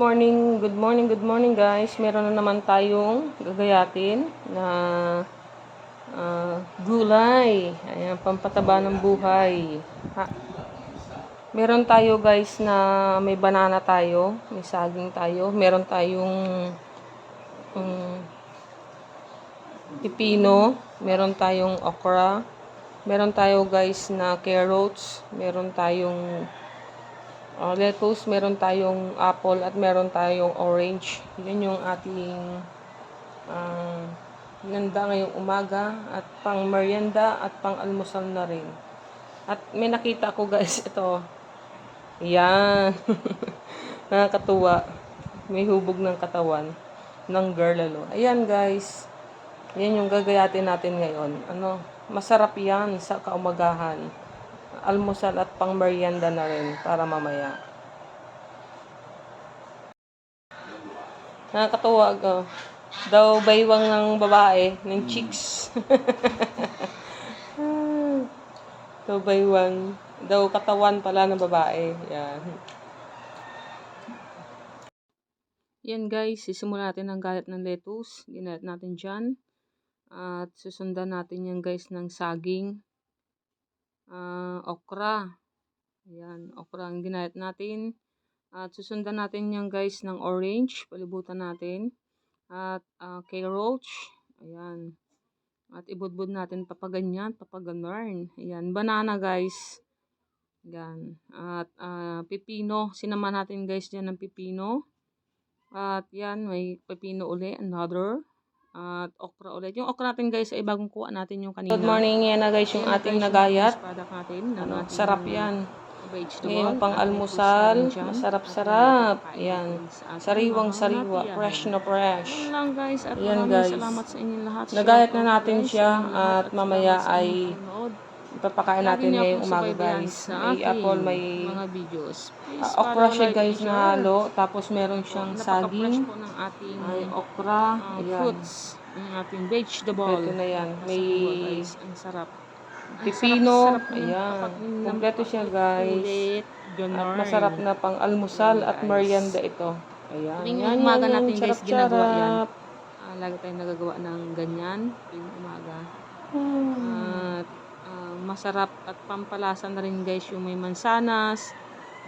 morning, good morning, good morning guys. Meron na naman tayong gagayatin na ah, gulay. Ayan, pampataba ng buhay. Ha. Meron tayo guys na may banana tayo, may saging tayo, meron tayong um, pipino, meron tayong okra, meron tayo guys na carrots, meron tayong uh, lettuce, meron tayong apple at meron tayong orange. Yan yung ating uh, nanda ngayong umaga at pang merienda at pang almusal na rin. At may nakita ko guys ito. Yan. Nakakatuwa. May hubog ng katawan ng girl lalo. Ayan guys. Yan yung gagayatin natin ngayon. Ano, masarap yan sa kaumagahan almusal at pang merienda na rin para mamaya. Nakakatuwa oh. Daw baywang ng babae, ng chicks. Daw baywang. Daw katawan pala ng babae. Yan. Yan guys, sisimula natin ang galat ng lettuce. Ginalat natin dyan. At susundan natin yan guys ng saging ah, okra. Ayan, okra ang ginayat natin. At susundan natin yan guys ng orange. Palibutan natin. At uh, carrots. Ayan. At ibudbud natin papaganyan, papaganarn. Ayan, banana guys. Ayan. At uh, pipino. Sinama natin guys dyan ng pipino. At yan, may pipino uli. Another. At okra ulit. Yung okra natin guys ay bagong kuha natin yung kanina. Good morning. Yan na guys yung ating nagayat. product natin. Ano, ating sarap yan. Ngayon pang almusal, masarap-sarap. Yan. sa ating Sariwang mga sariwa, hati-hati. fresh na fresh. Yun lang guys. At Yan, maraming guys. salamat sa inyong lahat. Nagayat na natin siya at mamaya ay. Ipapakain natin ngayong umaga guys. May apple, may mga videos. Please ah, follow, okra siya guys na halo. Tapos meron siyang Napaka-fresh saging. po ng ating Ay, okra. uh, Ayan. fruits. Ang ating vegetable. Ito na yan. May guys. Ang sarap. Ang pipino. Ayan. Kompleto siya guys. At masarap na pang almusal at merienda ito. Ayan. Tuwing Yan, umaga yan, natin, guys, ginagawa yan. Ah, lagi tayong nagagawa ng ganyan tuwing umaga. Hmm. At ah, masarap at pampalasa na rin guys yung may mansanas,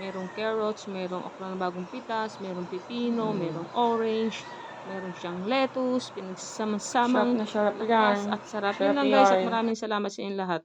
merong carrots, merong okra na bagong pitas, merong pipino, merong orange, meron siyang lettuce, Sarap pinagsama-samang na sarap yan. at sarap. Sarap Yun lang guys at yan. maraming salamat sa inyong lahat.